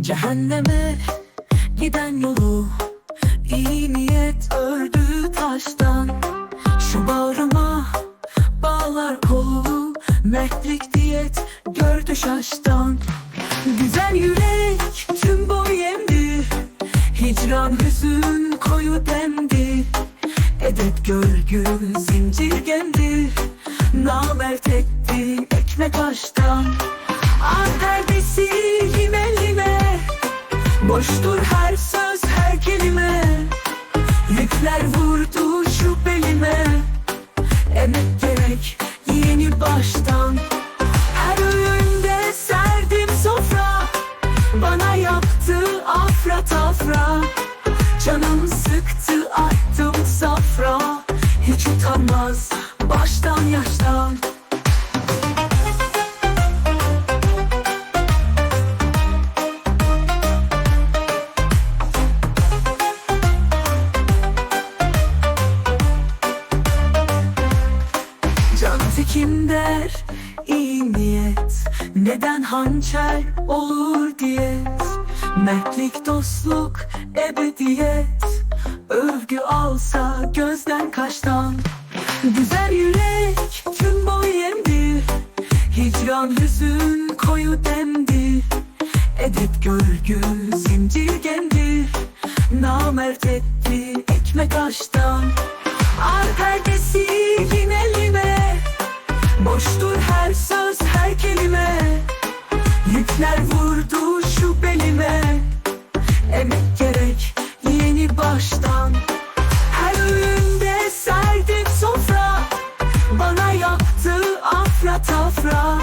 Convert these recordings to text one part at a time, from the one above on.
Cehenneme giden yolu iyi niyet ördü taştan. Şu bağrıma bağlar kolu Mertlik diyet gördü şaştan. Güzel yürek tüm boy emdi Hicran hüzün koyu demdi Edep görgü zincir gemdi Namert etti ekmek aştan Boştur her söz her kelime. Yükler vurdu şu belime. Emek gerek yeni baştan. Her öğünde serdim sofra. Bana yaptı afra tafra. Canım sıktı attım safra. Hiç utanmaz baştan yaştan Tekim der? İyi niyet. Neden hançer olur diyet Mertlik dostluk ebediyet. Övgü alsa gözden kaştan Güzel yürek tüm boy emdi Hicran hüzün koyu demdi Edep görgü zincir gemdi Namert etti ekmek aştan Yükler vurdu şu belime. Emek gerek yeni baştan. Her öğünde serdim sofra. Bana yaptı afra tafra.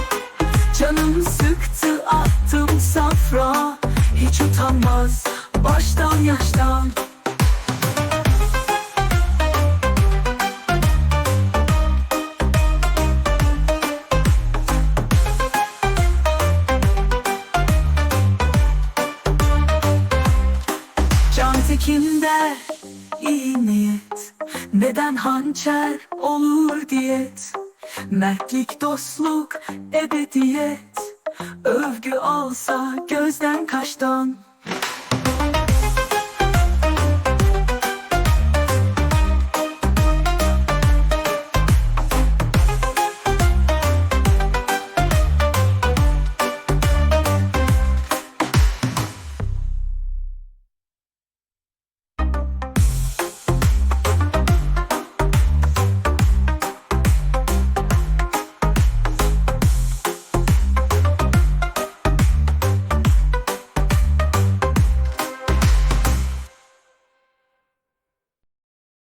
Canım sıktı attım safra. Hiç utanmaz baştan yaştan Can tekim der iyi niyet. Neden hançer olur diyet. Mertlik dostluk ebediyet. Övgü alsa gözden kaştan